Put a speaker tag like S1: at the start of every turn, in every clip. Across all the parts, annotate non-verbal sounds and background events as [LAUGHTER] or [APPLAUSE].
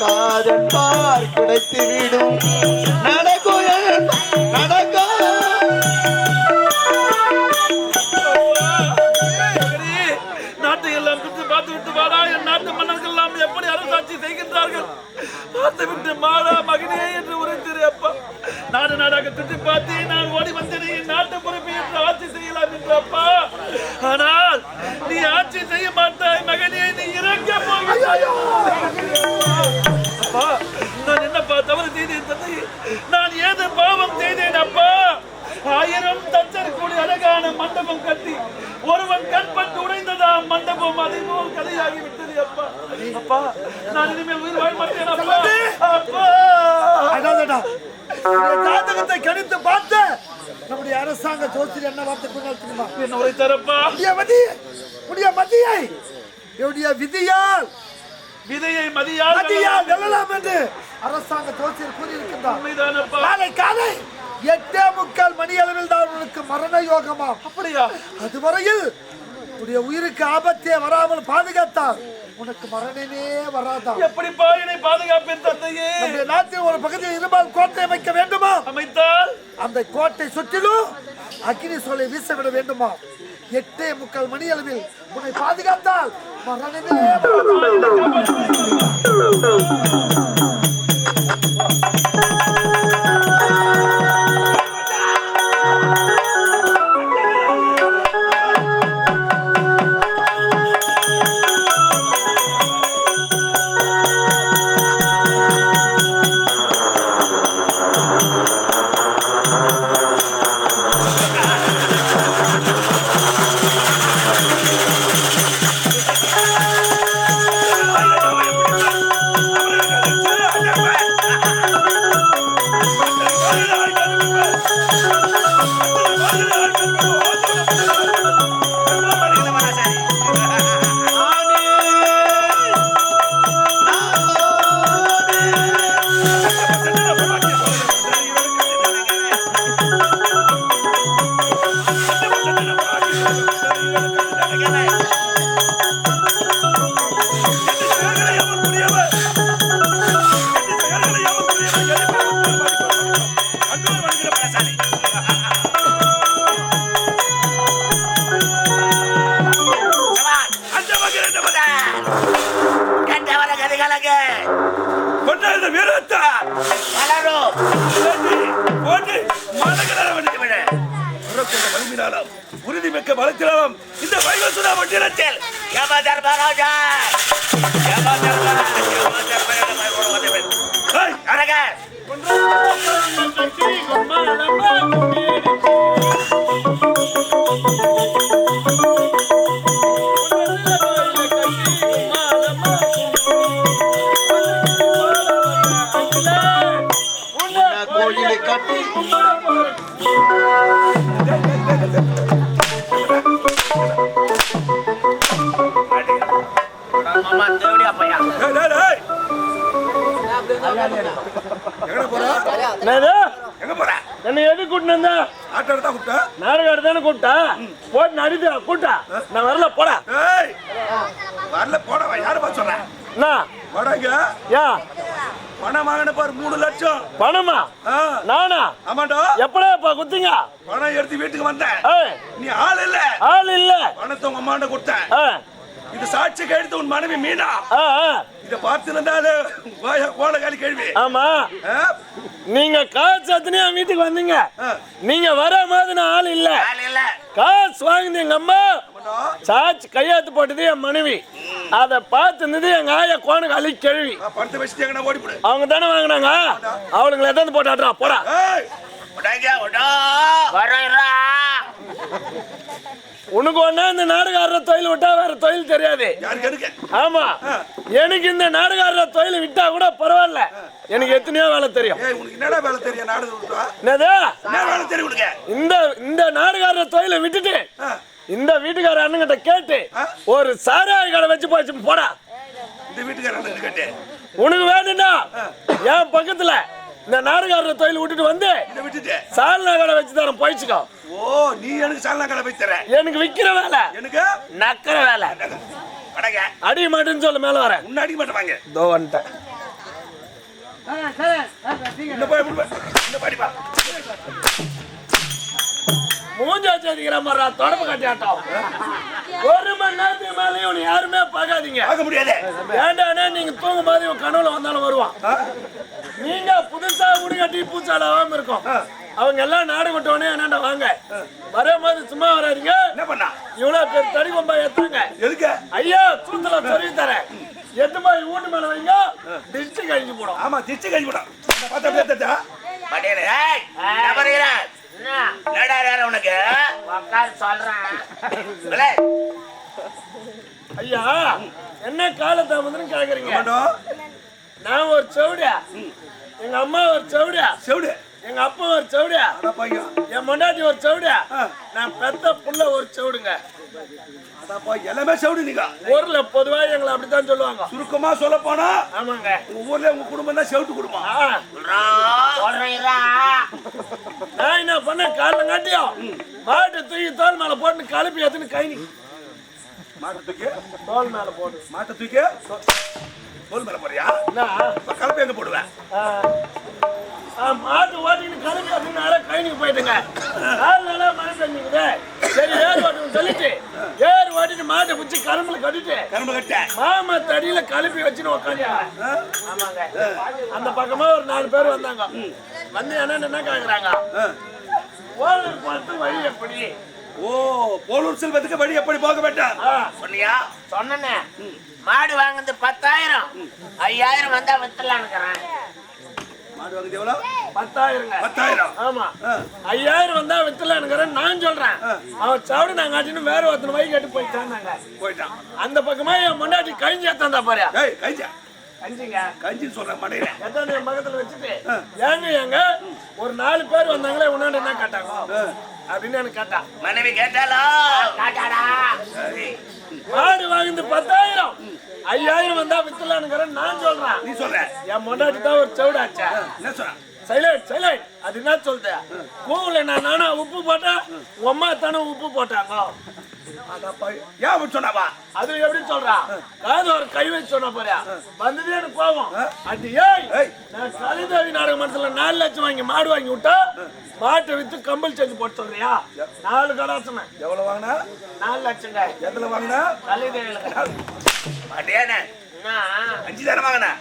S1: நடக்காதென்பார் கிடைத்து விடும். நடக்கும் நடக்கா.
S2: நாட்டை எல்லாம் சுற்றி பார்த்து விட்டு வாடா. என் நாட்டு மன்னர்கள் எல்லாம் எப்படி அரசாட்சி செய்கின்றார்கள்? பார்த்து விட்டு மாடா மகனே என்று உரைத்திரு அப்பா. நாடு நாடாக சுற்றி பார்த்து நான் ஓடி வந்தேன் என் நாட்டு பொறுப்பை என்று ஆட்சி செய்யலாம் என்று அப்பா. ஆனால் நீ ஆட்சி செய்ய மாட்டாய் மகனே நீ இறங்க போகிறாய் அப்பா. நான் என்னப்பா தவறு செய்தேன் தந்தை? நான் ஏது பாவம் செய்தேன் அப்பா? ஆயிரம் தச்சர் கூடி அழகான மண்டபம் கட்டி ஒருவன் கண்பட்டு உடைந்ததா மண்டபம் அதை போல் கதையாகி விட்டது அப்பா. அப்பா நான் இனிமேல் உயிர் வாழ மாட்டேன் அப்பா. அப்பா!
S3: ஜாதகத்தை கணித்து பார்த்த நம்முடைய அரசாங்க ஜோசியர் என்ன வார்த்தை தெரியுமா?
S2: என்ன உரைத்தாரப்பா
S3: உடைய மதி உடைய மதியை என்னுடைய விதியால்
S2: விதையை மதியால்
S3: மதியால் வெல்லலாம் என்று அரசாங்க ஜோசியர் கூறியிருக்கின்றார்.
S2: உண்மைதானப்பா.
S3: நாளை காலை எட்டே முக்கால் மணி அளவில் தான் உனக்கு மரண யோகமாம்.
S2: அப்படியா?
S3: அதுவரையில் உடைய உயிருக்கு ஆபத்தே வராமல் பாதுகாத்தால் உனக்கு மரணமே வராதாம்
S2: எப்படிப்பா என்னை பாதுகாப்பேன் தந்தையே?
S3: நம்முடைய நாட்டில் ஒரு பகுதியில் இருபால் கோட்டை அமைக்க வேண்டுமா?
S2: அமைத்தால்?
S3: அந்த கோட்டை சுற்றிலும் அக்னி சோலை வீசவிட வேண்டுமா? எட்டே முக்கால் மணி அளவில் உன்னை பாதுகாத்தால் மரணமே
S2: இந்த வைவசுதா மண்டலத்தில்
S4: யம தர்மராஜா யம தர்மராஜா யம
S2: எங்க போற?
S5: என்ன எது கூட்டினு வந்தா?
S2: ஆட்டோ எடுத்தா கூப்பிட்ட?
S5: நாடகம் தானே கூப்பிட்டா? போட்டு நடிதா கூட்டா நான் வரல போடா.
S2: ஏய், வரல போடவா யாருப்பா சொல்ற
S5: என்ன?
S2: வடங்க
S5: யா?
S2: பணம் வாங்கின பாரு மூணு லட்சம்.
S5: பணமா? நானா?
S2: ஆமாண்டா.
S5: எப்படா இப்ப குத்துங்க?
S2: பணம் எடுத்து வீட்டுக்கு வந்தேன். நீ ஆள் இல்ல.
S5: ஆள் இல்ல.
S2: பணத்தை உங்க அம்மாண்ட கொடுத்தேன். இது சாட்சி கையெழுத்து உன் மனைவி மீனா.
S5: ஆ, ஆ.
S2: இத பார்த்து இருந்தாலே வாய கோல காலி கேள்வி.
S5: ஆமா? நீங்க காசு அத்தனையா வீட்டுக்கு வந்தீங்க. நீங்க வர மாதிரி நான் ஆள் இல்ல.
S4: ஆள் இல்ல.
S5: காசு வாங்குது எங்க அம்மா. சாட்சி கையாத்து போட்டது என் மனைவி. அதை பார்த்து இருந்தது எங்க ஆயா கோணுக்கு அழி கேள்வி. அவங்க தானே வாங்கினாங்க? அவளுங்களை எதாவது போட்டாட்ரா போடா.
S2: ஏய்.
S4: உடங்க உடா. வரா
S5: உனக்கு ஒண்ணா இந்த நாடகாரர தொழில் விட்டா வேற தொழில் தெரியாது. ஆமா. எனக்கு இந்த நாடகாரர தொழில் விட்டா கூட பரவாயில்ல. எனக்கு எத்தனையோ வேலை தெரியும். இந்த இந்த நாடகாரர தொழிலை விட்டுட்டு இந்த வீட்டுக்கார அண்ணங்கிட்ட கேட்டு ஒரு சாராய கடை வச்சு போச்சு போடா. உனக்கு வேணும்னா என் பக்கத்துல இந்த நாடகாரர தொழில் விட்டுட்டு வந்து
S2: விட்டுட்டு.
S5: சால்னா கடை வச்சு தரேன் போயிச்சுக்கோ.
S2: ஓ நீ எனக்கு சாலனா கடை போய் தர
S5: எனக்கு விக்கிற வேலை.
S2: எனக்கு?
S5: நக்கிற வேலை.
S4: வடங்க
S5: அடிய மாட்டேன்னு சொல்லு மேல வரேன்
S2: முன்னாடி மாட்டேன் வாங்க.
S5: இதோ வந்துட்டேன்.
S1: இந்த போய் இப்படி போய். இந்த பாடி பா.
S5: மூஞ்ச வச்சிருக்கிற மாதிரி தொடப்பு கட்டியாட்டம் ஒரு மணி நேரத்துக்கு மேலே இவனை யாருமே பார்க்காதீங்க.
S1: பார்க்க முடியாது.
S5: ஏண்டானே நீங்க தூங்கும் போது இவன் கனவுல வந்தாலும் வருவான்? நீங்க புதுசா உடி கட்டி பூச்சாலாவாம இருக்கும். அவங்க எல்லாம் நாடு விட்டவனே என்னடா வாங்க? வரும்போது சும்மா வராதீங்க.
S1: என்ன பண்ணா?
S5: இவ்வளவு பேர் தடி கொம்பா ஏத்துங்க
S1: எதுக்கு?
S5: ஐயா சூத்துல சொல்லி தரேன். எட்டு போய் வீட்டு மேல வைங்க. டிஸ்ட் கழிஞ்சு போடும்.
S1: ஆமா திருச்சி கழிச்சு போட்டான் பார்த்தா தட்டா
S4: மடியனே ஏய் நான் வருகிறேன் என்னடா யாரு உனக்கு? உட்கார் சொல்றேன். இல்லை
S5: ஐயா என்ன காலத்தாமதுன்னு கேக்குறீங்க?
S1: மாட்டோம்
S5: நான் ஒரு சவுடியா எங்க அம்மா ஒரு சவுடியா
S1: செவிடு.
S5: எங்க அப்பா ஒரு
S1: பையன்.
S5: என் பொண்டாட்டி ஒரு சவுடியா
S1: ஆ.
S5: நான் பெத்த புள்ள ஒரு சவுடுங்க.
S1: எல்லாமே செவிடு நீங்க.
S5: ஊர்ல பொதுவா எங்களை அப்படித்தான் சொல்லுவாங்க.
S1: சுருக்கமா சொல்ல போனா
S5: ஆமாங்க.
S1: உங்க ஊர்ல உங்க குடும்பம் தான் செவிட்டு குடும்பம்
S5: நான் என்ன பண்ண காலைல காட்டியும் மாட்டு தூக்கி தோல் மேல போட்டு கலப்பி ஏத்துன்னு கை
S1: மாட்டை தூக்கி?
S5: தோல் மேல போடு.
S1: மாட்டை தூக்கி? தோல் மேல போறியா?
S5: என்ன
S1: இப்ப கலப்பை எங்க போடுவேன்
S5: மாட்டு ஓட்டின்னு கலப்பி நேரா கைனிக்கு போயிட்டுங்க. நாலு நாளா மழை பெஞ்சுக்குது. சரி ஏர் ஓட்டுன்னு சொல்லிட்டு ஏர் ஓட்டிட்டு மாட்டை பிடிச்சி கரும்புல கட்டிட்டு
S1: கரும்பு கட்ட.
S5: மாமா தடியில கலப்பி வச்சுன்னு உட்காந்து ஆமாங்க. அந்த பக்கமா ஒரு நாலு பேர் வந்தாங்க. வந்து என்ன என்ன கேக்குறாங்க? ஓலர் பார்த்து வழி எப்படி?
S1: ஓ போலூர் செல்வத்துக்கு வழி எப்படி போக வேண்டாம்?
S4: சொன்னியா? சொன்னனே. மாடு வாங்குறது பத்தாயிரம். ஐயாயிரம் வந்தா வித்துலான்னுக்கிறேன்
S1: மாடு வாங்குது
S5: பத்தாயிரங்க.
S1: பத்தாயிரம்.
S5: ஆமா. ஐயாயிரம் வந்தா வித்துலானுங்கிறேன் நான் சொல்றேன். அவன் சாப்பிடு நாங்க ஆட்டின்னு வேற ஒருத்தன் வை கேட்டு போயிட்டாங்க
S1: போயிட்டான்.
S5: அந்த பக்கமா என் முன்னாடி கழிஞ்சு ஏத்தாந்தா பாரு.
S1: கஞ்சி
S5: கஞ்சிங்க.
S1: கஞ்சின்னு சொல்றேன் மடையில.
S5: பக்கத்துல வச்சுட்டு. ஏங்க ஏங்க ஒரு நாலு பேர் வந்தாங்களே உன்னாண்ட என்ன கேட்டாங்க? அப்படின்னு எனக்கு கேட்டான்
S4: மனைவி கேட்டாலோ கேட்டாடா.
S5: மாடு பத்தாயிரம். ஐயாயிரம் வந்தா வித்துலானுங்கிறேன் நான் சொல்றேன்.
S1: நீ சொல்ற.
S5: என் முன்னாடி தான் ஒரு சவுடாச்சா?
S1: என்ன சொல்ற?
S5: சைலண்ட் சைலண்ட் அது என்ன சொல்லுது கூவுல நான் நானா உப்பு போட்டேன்? உங்க அம்மா தானே உப்பு போட்டாங்க?
S1: ஏன் சொன்னாவா?
S5: அது எப்படி சொல்றா? காது ஒரு கை வச்சு சொன்ன போறியா? வந்ததே எனக்கு கோவம் அது ஏய்
S1: ஏய்.
S5: நான் கலிதேவி நாடக மரத்துல நாலு லட்சம் வாங்கி மாடு வாங்கி விட்டா மாட்டை வித்து கம்பல் செஞ்சு போட்டு சொல்றியா? நாலு கடாசன
S1: எவ்வளவு வாங்கினா?
S5: நாலு லட்சங்க.
S1: எதுல வாங்கினா?
S4: மாட்டியானே
S5: என்ன?
S1: அஞ்சு தானே வாங்கினா?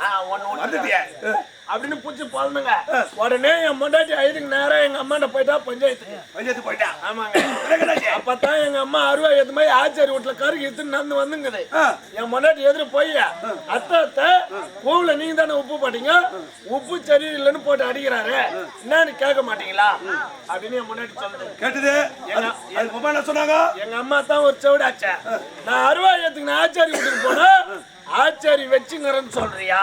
S5: ஆ, ஒண்ணு ஒண்ணு.
S1: வந்துட்டியா.
S5: அப்படின்னு பூச்சி போதுங்க உடனே என் முண்டாட்டி ஐதுக்கு நேரம் எங்க அம்மாண்ட போயிட்டா பஞ்சாயத்துக்கு
S1: பஞ்சாயத்து போயிட்டான்
S5: ஆமாங்க? அப்பதான் எங்க அம்மா அருவா ஏத்து மாதிரி ஆச்சாரி வீட்டுல கருக்கு எடுத்து நடந்து வந்துங்குது. என் முன்னாடி எதிர போய் அத்தை பூவுல நீங்க தானே உப்பு போட்டீங்க? உப்பு சரியில்லைன்னு போட்டு அடிக்கிறாரு. என்னன்னு கேட்க மாட்டீங்களா? அப்படின்னு என் முன்னாடி சொல்லுது.
S1: கேட்டது? அம்மா என்ன சொன்னாங்க?
S5: எங்க அம்மா தான் ஒரு செவிடாச்ச. நான் அருவா ஏத்துக்கு ஆச்சாரி வீட்டுக்கு போனா ஆச்சாரி வச்சுங்கிறேன்னு சொல்றியா?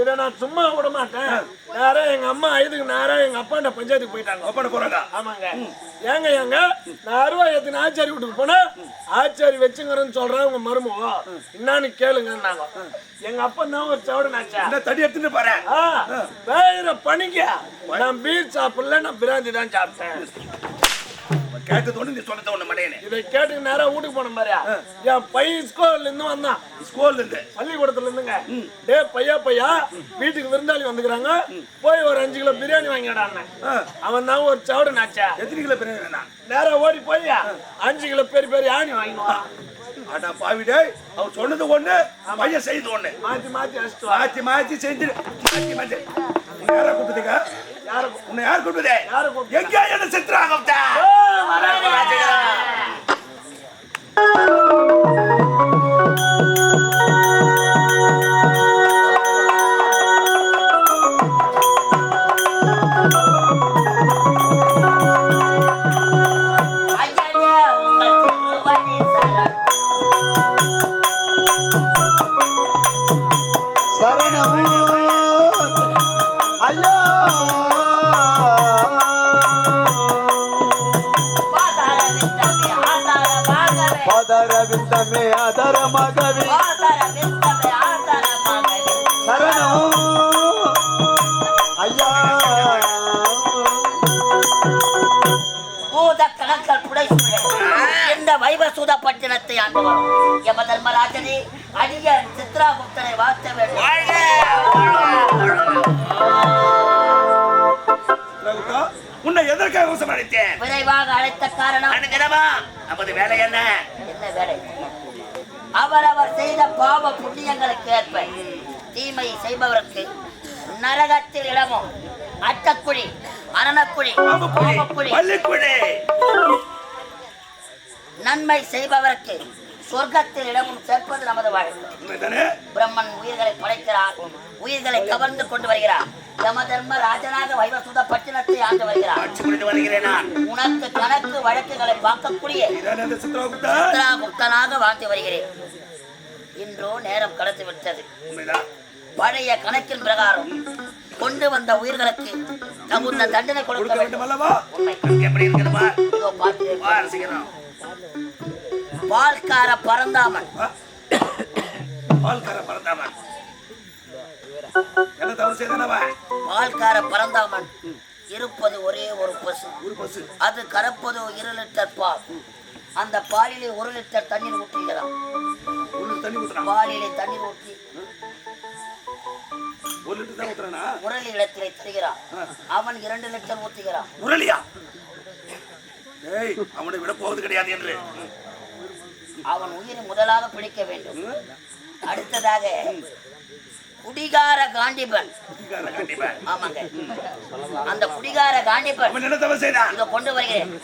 S5: இதை நான் சும்மா விட மாட்டேன். நேரா எங்க அம்மா ஐதுக்கு நேரா எங்க அப்பாண்ட பஞ்சாயத்துக்கு போயிட்டாங்க.
S1: போறாங்க.
S5: ஆமாங்க. ஏங்க ஏங்க நான் அருவா ஏத்துன ஆச்சாரி வீட்டுக்கு போனா ஆச்சாரி வச்சுங்கிறேன்னு சொல்றேன் உங்க மருமவோ என்னன்னு கேளுங்கன்னாங்க. எங்க அப்பா தான் ஒரு சவடனாச்சா
S1: என்ன தடி எடுத்துட்டு
S5: ஆ வேற பணிக்க நான் பீர் சாப்பிடல நான் பிராந்தி தான் சாப்பிட்டேன்.
S1: கேட்டது ஒண்ணு நீ சொன்னது ஒண்ணு மடையனே.
S5: இதை கேட்டு நேரா வீட்டுக்கு போன மாதிரியா? என் பையன் ஸ்கூல்ல இருந்து வந்தான்.
S1: ஸ்கூல்ல இருந்து
S5: பள்ளிக்கூடத்துல இருந்துங்க டே பையா பையா வீட்டுக்கு விருந்தாளி வந்துக்கிறாங்க. போய் ஒரு அஞ்சு கிலோ பிரியாணி வாங்கிடான்னு. அவன் தான் ஒரு சவடனாச்சா
S1: எத்தனை கிலோ பிரியாணி
S5: நேரா ஓடி போய் அஞ்சு கிலோ பெரிய பெரிய ஆணி வாங்கிடுவான்
S1: அட பாவி டேய் அவர் சொன்னது ஒண்ணு பையன் செய்தது ஒண்ணு.
S5: மாத்தி மாத்தி.
S1: மாத்தி மாத்தி செஞ்சு மாத்தி மாத்தி. யாரா கூப்பிட்டீங்க
S5: யார
S1: உன்னை யார்
S5: கூப்பிட்டா?
S1: எங்க என்ன செத்துறாங்க
S5: ஏய்,
S1: மகவி
S4: ஆதார பாகவே
S1: சரணம். ஐயா.
S4: பூத கணக்கல் புடைசூழ இந்த வைவசூத பட்டினத்தை ஆண்டு யம தர்மராஜனே
S6: அடியன் சித்ராகுப்தனை வாழ்த்த வேண்டும்.
S1: உன்னை எதற்காக
S6: விரைவாக அழைத்த காரணம்
S4: நமது வேலை என்ன?
S6: அவரவர் செய்த பாவ புண்ணியங்களுக்கு ஏற்ப தீமை செய்பவருக்கு நரகத்தில் இடமும் அட்டக்குழி மரணக்குழி நன்மை செய்பவருக்கு சொர்க்கத்தில் இடமும் சேர்ப்பது நமது வாழ்க்கை பிரம்மன் உயிர்களை படைக்கிறார். உயிர்களை கவர்ந்து கொண்டு வருகிறார். யம தர்ம ராஜனாக வைவசுத பட்டினத்தை ஆண்டு வருகிறார். உனக்கு கணக்கு வழக்குகளை பார்க்கக்கூடிய
S1: இதானே அந்த சித்ராகுப்தா?
S6: புத்தனாக வாழ்ந்து வருகிறேன். இன்றோ நேரம் கடந்து விட்டது. பழைய கணக்கின் பிரகாரம் கொண்டு வந்த உயிர்களுக்கு தகுந்த தண்டனை கொடுக்க வேண்டும்.
S1: அல்லவா
S4: எப்படி இருக்கிறமா
S6: பால்கார பரந்தாமன்.
S1: பால்கார பரந்தாமன். என்ன தவறு செய்தானவா?
S6: பால்கார பரந்தாமன். இருப்பது ஒரே ஒரு பசு.
S1: ஒரு பசு.
S6: அது கறப்பது இரு லிட்டர் பால். அந்த பாலிலே ஒரு லிட்டர் தண்ணீர் ஊற்றுகிறான்.
S1: ஒரு தண்ணி
S6: பாலிலே தண்ணீர் ஊற்றி
S1: ஒரு லிட்டர் தான் ஊத்துறானா?
S6: முரளி இடத்திலே தருகிறான். அவன் இரண்டு லிட்டர் ஊற்றுகிறான்
S1: முரளியா ஏய் அவனை விட போவது கிடையாது என்று.
S6: அவன் உயிரை முதலாக பிடிக்க வேண்டும். அடுத்ததாக குடிகார காண்டிபன். ஆமாங்க. அந்த குடிகார காண்டிபன் இங்க கொண்டு வருகிறேன்.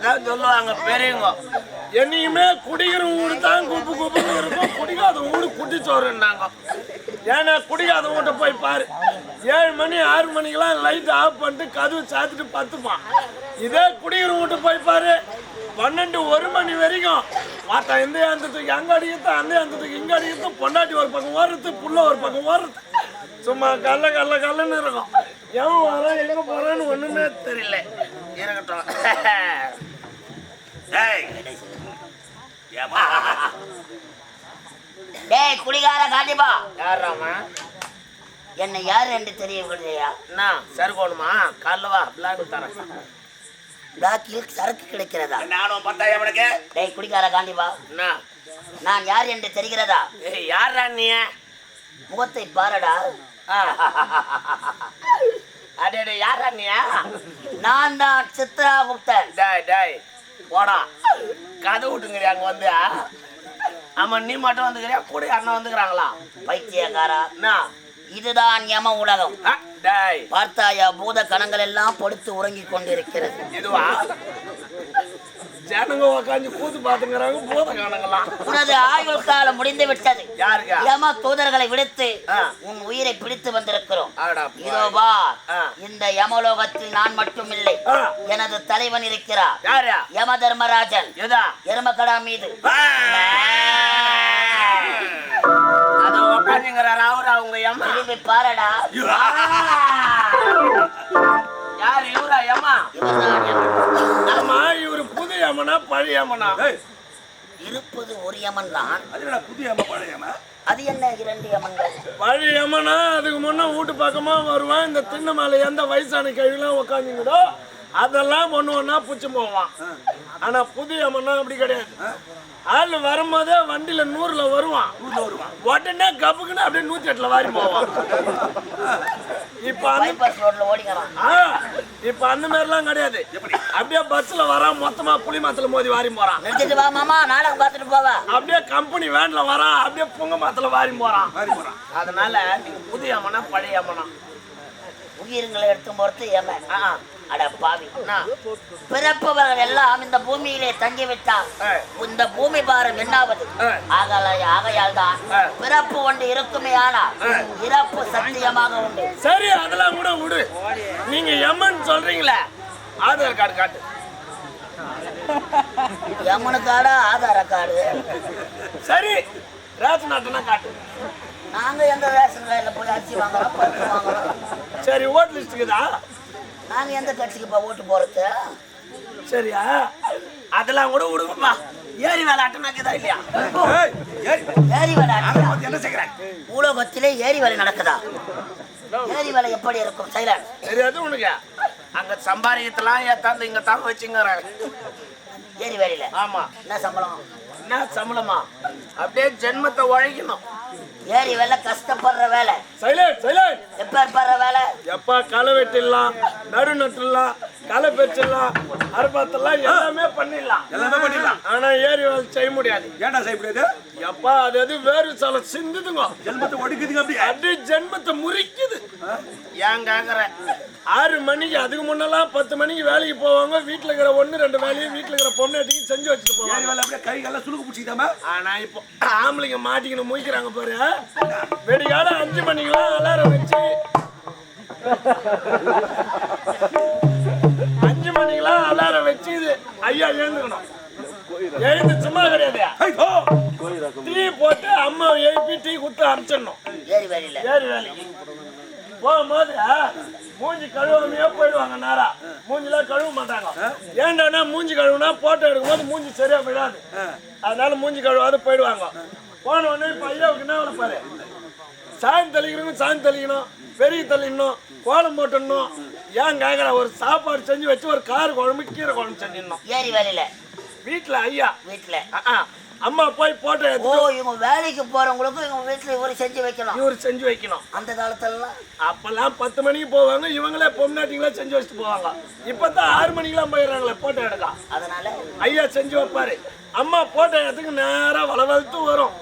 S5: அதான் சொல்லுவாங்க பெரியவங்க. என்னையுமே குடிக்கிற ஊடு தான் குப்பு குப்புன்னு இருக்கும். குடிக்காத ஊடு குட்டிச்சோறுன்னாங்க. ஏன்னா குடிக்காத வீட்டை போய் பாரு. ஏழு மணி ஆறு மணிக்கெல்லாம் லைட் ஆஃப் பண்ணிட்டு கதவு சாத்திட்டு பத்துப்பான். இதே குடிக்கிற வீட்டு போய் பாரு. பன்னெண்டு ஒரு மணி வரைக்கும் மாத்தா இந்த அந்தத்துக்கு அங்கே அடிக்கிறது அந்த அந்தத்துக்கு இங்கே அடிக்கிறது பொண்டாட்டி ஒரு பக்கம் ஓடுறது புள்ள ஒரு பக்கம் ஓடுறது. சும்மா கல்ல கல்ல கல்லன்னு இருக்கும். எவன் வரான் எங்கே போகிறான்னு ஒன்றுமே தெரியல. இருக்கட்டும். [LAUGHS]
S6: டேய் குடிகார காண்டிபா
S5: யாராமா
S6: என்னை யார் என்று தெரியவில்லையா
S5: என்ன சருகோணுமா கல்லவா பிளாக் தரேன்.
S6: பிளாக்கில் சரக்கு கிடைக்கிறதா?
S4: நானும் பத்தாயிரம் அவனுக்கு
S6: டேய் குடிகார காண்டிபா
S5: என்ன
S6: நான் யார் என்று தெரிகிறதா?
S5: ஏய் யாரா நீ?
S6: முகத்தை பாரடா.
S5: அடே யாரா நீ?
S6: நான் தான் சித்ராகுப்தன்
S5: டேய் டேய். போடா. கதை விட்டுங்கிறியா அங்க வந்து ஆமா நீ மட்டும் வந்துக்கிறியா? கூட அண்ணன் வந்துக்கிறாங்களா?
S6: பைத்தியக்காரா.
S5: என்ன?
S6: இதுதான் யம உலகம். பார்த்தாயா பூத கணங்கள் எல்லாம் படுத்து உறங்கிக் கொண்டிருக்கிறது.
S5: இதுவா? ஜனங்க உக்காந்து கூத்து பாத்துங்கிறாங்க பூத காணங்களாம்
S6: உனது ஆயுள் காலம் முடிந்து விட்டது.
S5: யாருக்கா?
S6: யம தூதர்களை விடுத்து. உன் உயிரை பிடித்து வந்திருக்கிறோம். இதோ வா. இந்த யமலோகத்தில் நான் மட்டும் இல்லை. எனது தலைவன் இருக்கிறார். யம தர்மராஜன் எருமக்கடா மீது.
S5: அது உக்காந்துங்கிறாரா அவரா அம்மா
S6: திரும்பி பாரடா.
S5: யார் இவரா
S6: யமன்.
S5: ஆமா இவரு அம்மனா பழைய அம்மனா
S6: இருப்பது ஒரு யமன் தான்.
S1: அது புதிய அம்மா பழையம்மா
S6: அது என்ன இரண்டு யமன்கள்
S5: பழைய அம்மனா அதுக்கு முன்ன வீட்டு பக்கமா வருவான் இந்த திண்ணை மேல எந்த வயசான கழிவுலாம் உக்காந்துங்களோ அதெல்லாம் ஒண்ணு ஒண்ணா புச்சு போவான். ஆனா புது அம்மனா அப்படி கிடையாது. ஆள் வரும்போதே வண்டியில நூறுல வருவான். உடனே கப்புக்குன்னு அப்படியே நூத்தி எட்டுல வாரி போவான். இப்ப அந்த இப்ப அந்த மாதிரிலாம் கிடையாது. அப்படியே பஸ்ல வரான் மொத்தமா புளி மரத்துல மோதி வாரி போறான்
S6: நிறுத்திட்டு வா மாமா நாடகம் பார்த்துட்டு போவா.
S5: அப்படியே கம்பெனி வேன்ல வரான் அப்படியே புங்க மரத்துல வாரி போறான்
S1: மாறி போறான்
S5: அதனால நீங்க புதிய அம்மனா பழைய அம்மனா
S6: உயிர்களை எடுத்து பொறுத்து யமன்
S5: ஆ,
S6: அட பாவி. பிறப்பவர்கள் எல்லாம் இந்த பூமியிலே தங்கிவிட்டால்
S5: ஆ.
S6: இந்த பூமி பாரம் என்னாவது. ஆகல ஆகையால் தான். பிறப்பு ஒன்று இருக்குமே ஆனால். இறப்பு சத்தியமாக உண்டு.
S5: சரி அதெல்லாம் கூட விடு. நீங்க எம்மன் சொல்றீங்களே. ஆதார் கார்டு காட்டு.
S6: எம்மனு கார்டு ஆதார கார்டு.
S5: சரி ரேஷன் அட்டைனா காட்டு.
S6: நாங்க எந்த ரேஷன் கடையில போய் அரிசி வாங்குறோம் பருப்பு வாங்குறோம்?
S5: சரி ஓட் லிஸ்ட்டுக்குதா?
S6: நாங்க எந்த கட்சிக்கு இப்போ ஓட்டு போறது?
S5: சரியா? அதெல்லாம் கூட விடுங்கப்பா ஏரி வேலை அட்டனாக்குதா இல்லையா?
S6: ஏரி வேலை.
S1: என்ன செய்கிறேன்
S6: உலகத்திலே ஏரி வேலை நடக்குதா? ஏரி வேலை எப்படி இருக்கும்? சைலண்ட்
S5: சரி அது உனக்கு. அங்க சம்பாதிக்கத்தெல்லாம் ஏத்தாந்து இங்க தான் வச்சுங்கிறேன்
S6: ஏரி வேலையில
S5: ஆமா.
S6: என்ன சம்பளம்?
S5: என்ன சம்பளமா? அப்படியே ஜென்மத்தை உழைக்கணும்.
S6: ஏரி வேலை கஷ்டப்படுற வேலை.
S5: சைலண்ட் சைலண்ட்
S6: எப்ப படுற வேலை?
S5: எப்பா களை வெட்டிடலாம் நடு நட்டுடலாம் களை பெற்றிடலாம் அறுபத்தெல்லாம் எல்லாமே பண்ணிடலாம்.
S1: எல்லாமே பண்ணிடலாம்.
S5: ஆனா ஏரி வேலை செய்ய முடியாது.
S1: ஏன்டா செய்ய முடியாது?
S5: எப்பா அது அது வேறு சில சிந்துதுங்க.
S1: ஜென்மத்தை ஒடுக்குதுங்க அப்படியே.
S5: அது ஜென்மத்தை முறிக்குது. ஏன் கேக்குற? ஆறு மணிக்கு அதுக்கு முன்னெல்லாம் பத்து மணிக்கு வேலைக்கு போவாங்க. வீட்டுல இருக்கிற ஒண்ணு ரெண்டு வேலையும் வீட்டுல இருக்கிற பொண்ணாட்டிக்கு செஞ்சு வச்சுட்டு போவாங்க.
S1: வேலை அப்படியே கை கால சுலுக்கு பிடிச்சிதாமா
S5: ஆனா இப்போ ஆம்பளைங்க மாட்டிக்கணும் முழிக்கிறாங்க பாரு. வெடிகால அஞ்சு மணிக்கெல்லாம் அலாரம் வச்சு. அஞ்சு மணிக்கெல்லாம் அலாரம் வச்சு இது ஐயா எழுந்துக்கணும். எழுந்து சும்மா கிடையாது டீ போட்டு அம்மா எழுப்பி டீ கொடுத்து அனுப்பிச்சிடணும்.
S6: ஏரி வேலையில
S5: ஏறி வேலைக்கு போகும்போது மூஞ்சி கழுவாமையே போயிடுவாங்க நேரா. மூஞ்சிலாம் கழுவ மாட்டாங்க. ஏன்டானா மூஞ்சி கழுவுனா போட்டோ எடுக்கும்போது மூஞ்சி சரியா விடாது அதனால மூஞ்சி கழுவாது போயிடுவாங்க. போன உடனே இப்ப ஐயாவுக்கு என்ன வேலை பாரு? சாயம் தெளிக்கணும் சாயம் தெளிக்கணும் பெரிய தெளிக்கணும் கோலம் போட்டுடணும். ஏன் கேட்குற ஒரு சாப்பாடு செஞ்சு வச்சு ஒரு கார் குழம்பு கீரை குழம்பு செஞ்சிடணும்.
S6: ஏரி வேலையில.
S5: வீட்டில் ஐயா.
S6: வீட்டுல.
S5: அம்மா போய் போட்டோ
S6: ஓ இவங்க வேலைக்கு போறவங்களுக்கும் இவங்க வீட்டுல இவரு செஞ்சு வைக்கணும்
S5: இவர் செஞ்சு வைக்கணும்.
S6: அந்த காலத்துலலாம்.
S5: அப்பெல்லாம் பத்து மணிக்கு போவாங்க இவங்களே பொம்னாட்டிங்களா செஞ்சு வச்சுட்டு போவாங்க. இப்பதான் ஆறு மணிக்கெல்லாம் போயிடுறாங்களே போட்டோ எடுக்க
S6: அதனால
S5: ஐயா செஞ்சு வைப்பாரு. அம்மா போட்டோ இடத்துக்கு நேரா வளவழுத்து வரும்.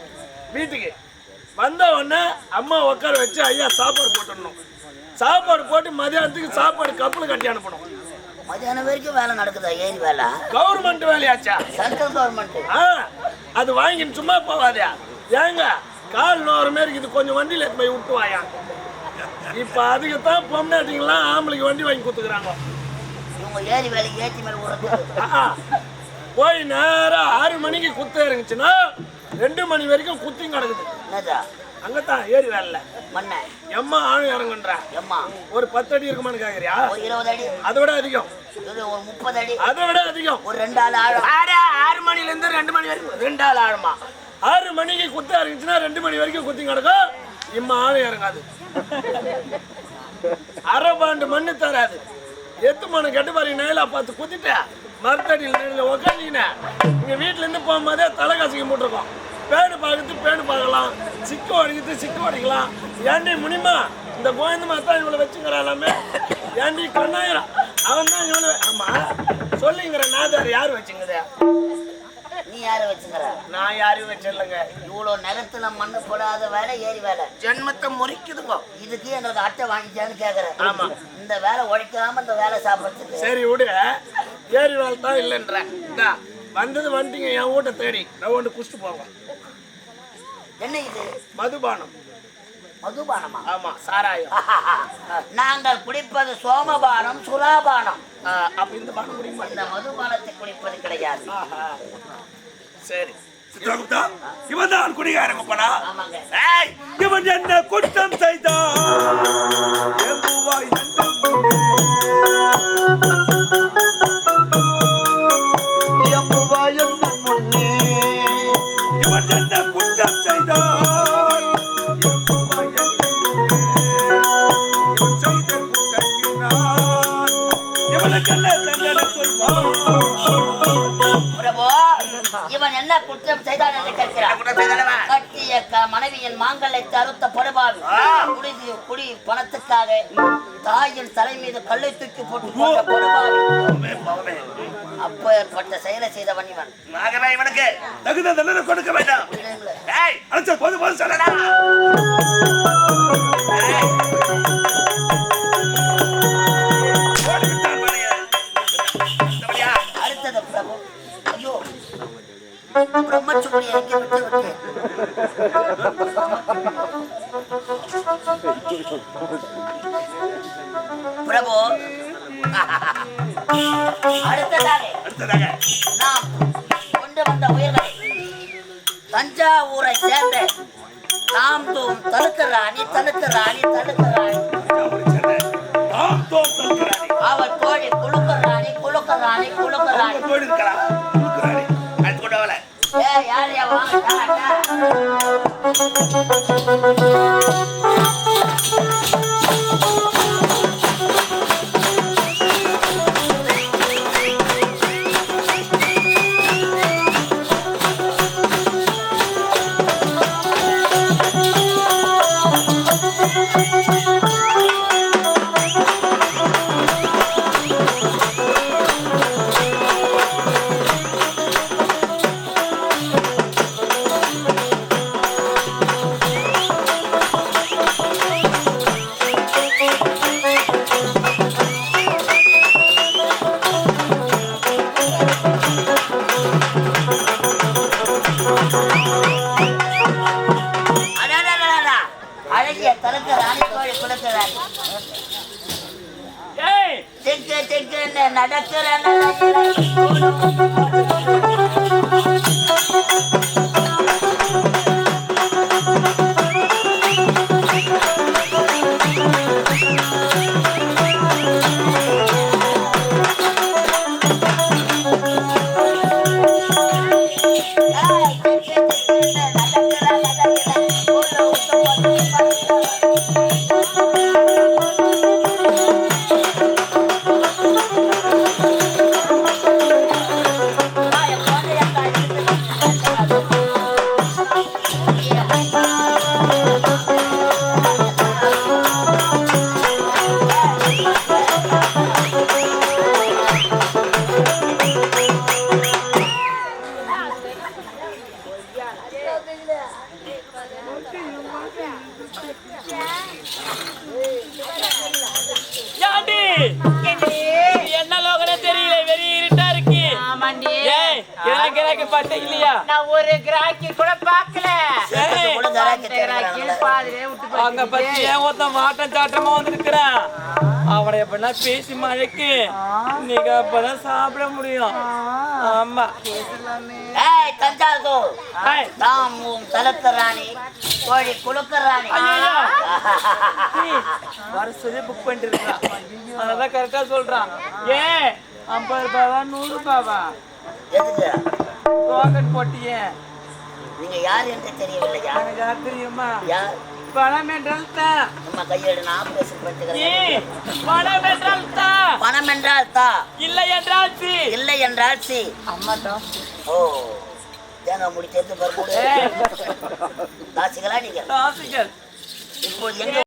S5: வீட்டுக்கு வந்த உடனே அம்மா உட்கார வச்சு ஐயா சாப்பாடு போட்டுடணும். சாப்பாடு போட்டு மதியானத்துக்கு சாப்பாடு கப்பல் கட்டி அனுப்பணும்.
S6: மதியானம் வரைக்கும் வேலை நடக்குதா? ஏரி வேலை?
S5: கவர்மெண்ட் வேலையாச்சா?
S6: சென்ட்ரல் கவர்மெண்ட்
S5: ஆ. அது வாங்கின்னு சும்மா போவாதே. ஏங்க கால் நோற மாரி இது கொஞ்சம் வண்டியில் எடுத்து போய் விட்டு வாயா. இப்போ அதுக்கு தான் பொம்னாட்டிங்கெல்லாம் ஆம்பளைக்கு வண்டி வாங்கி கொடுத்துக்குறாங்க.
S6: வேலைக்கு ஏற்றி மேல.
S5: போய் நேரா ஆறு மணிக்கு குத்து இறங்குச்சுன்னா ரெண்டு மணி வரைக்கும் குத்தியும் கிடக்குது. அங்கதான் ஏறி வேலை
S6: மண்ணை.
S5: எம்மா ஆணும் இறங்குன்றா?
S6: எம்மா.
S5: ஒரு பத்து அடி இருக்குமான்னு கேக்குறியா?
S6: ஒரு இருபது அடி.
S5: அதை விட அதிகம்.
S6: ஒரு முப்பது அடி.
S5: அதை விட அதிகம்.
S6: ஒரு ரெண்டு ஆள் ஆழம்.
S5: ஆடா ஆறு மணில இருந்து ரெண்டு மணி வரைக்கும். ரெண்டு ஆள் ஆழுமா? ஆறு மணிக்கு குத்து இறங்குச்சுன்னா ரெண்டு மணி வரைக்கும் குத்தி கிடக்கும். இம்மா ஆணும் இறங்காது. அரை பாண்டு மண்ணு தராது. எத்து மணி கட்டு பாருங்க நேலா பார்த்து குத்திட்டேன் மரத்தடியில் உக்காந்தீங்கன்னா இங்க வீட்டுல இருந்து போகும்போதே தலை காசுக்கு போட்டிருக்கோம். பேடு பார்க்கறது பேடு பார்க்கலாம். சிக்கு அடிக்கிறது சிக்கு அடிக்கலாம் ஏண்டி முனிமா இந்த கோயந்து தான் இவளை வச்சுக்கிறாளாமே ஏண்டி கொண்டாயிரம் அவன் தான் இவளை ஆமா சொல்லிங்கிற நாதார் யார் வச்சுங்கிறதா
S6: நீ யாரை வச்சுக்கிற?
S5: நான் யாரையும் வச்சிடலங்க.
S6: இவ்வளோ நிலத்துல மண்ணு போடாத வேலை ஏரி வேலை.
S5: ஜென்மத்தை முறிக்குதுங்க.
S6: இதுக்கு எங்களுக்கு அட்டை வாங்கிச்சான்னு கேக்குறேன்.
S5: ஆமா.
S6: இந்த வேலை உழைக்காம இந்த வேலை சாப்பிடுறதுக்கு.
S5: சரி விடு. ஏரி வேலை தான் இல்லைன்றேன் வந்தது வந்துட்டீங்க என் வீட்டை தேடி. நான் ஒன்று குடிச்சிட்டு போங்க
S6: என்ன இது?
S5: மதுபானம்.
S6: மதுபானமா?
S5: ஆமா சாராயம். [LAUGHS]
S6: நாங்கள் குடிப்பது சோமபானம் சுறாபானம்.
S5: அப்ப இந்த பானம் மாட்டேன்
S6: இந்த மதுபானத்தை குடிப்பது கிடையாது.
S5: ஆஹா. சரி.
S1: சித்ரகுப்தா இவன் தான் குடிகாரங்க போனா
S6: ஆமாங்க.
S1: ஏய், இவன் என்ன குற்றம் செய்தான்? குற்றம் செய்தான்
S6: என்று கேட்கிறான் கட்டிய மனைவியின் மாங்கல்யத்தை அறுத்த படுபாவி குடி குடி பணத்துக்காக தாயின் தலை மீது கல்லை தூக்கி போட்டு போட்ட படுபாவி அப்பேற்பட்ட செயலை செய்தவன் இவன்.
S4: நாகரா இவனுக்கு
S1: தகுந்த தண்டனை கொடுக்க வேண்டாம். போது போது சொல்லடா. பொம்மை சுட்டி எங்க விட்டு விட்டு
S6: பிரபு அடுத்ததாக நாம் கொண்டு வந்த உயிர்களை தஞ்சாவூரை சேர்ந்த தாம்
S1: தோம்
S6: தழுத்தராணி
S1: தழுத்தராணி தழுத்தராணி அவர் கோழி குழுக்கராணி குழுக்கராணி குழுக்கராணி
S6: ஏ யார் யா வாங்க நடக்கிற நடக்கிற
S7: எப்படின்னா பேசி மழைக்கு நீங்க அப்பதான் சாப்பிட முடியும். ஆமா.
S6: ஏய் தஞ்சாவூர்.
S7: ஏய்,
S6: தாம் உன் தலத்து ராணி கோழி குழுக்க ராணி. [LAUGHS]
S7: வர சொல்லி புக் பண்ணிட்டு இருக்கான் அதான் கரெக்டா சொல்றான். ஏன் ஐம்பது ரூபாவா நூறு ரூபாவா? டோக்கன் போட்டியே.
S6: நீங்க யார் என்று தெரியவில்லையா?
S7: எனக்கு யார் தெரியுமா?
S6: யார்?
S7: பணம் என்றால் தான்
S6: நம்ம கையெடு நான்
S7: பணம் என்றால் தான்
S6: பணம் என்றால் தா.
S7: இல்லை என்றால் சி.
S6: இல்லை என்றால் சி ஓ தேங்காய் முடி தெரிந்து பருப்பு
S7: ஏய்,
S6: காசுகளா நீங்க?
S7: ராசிகள்
S6: இப்போ எங்க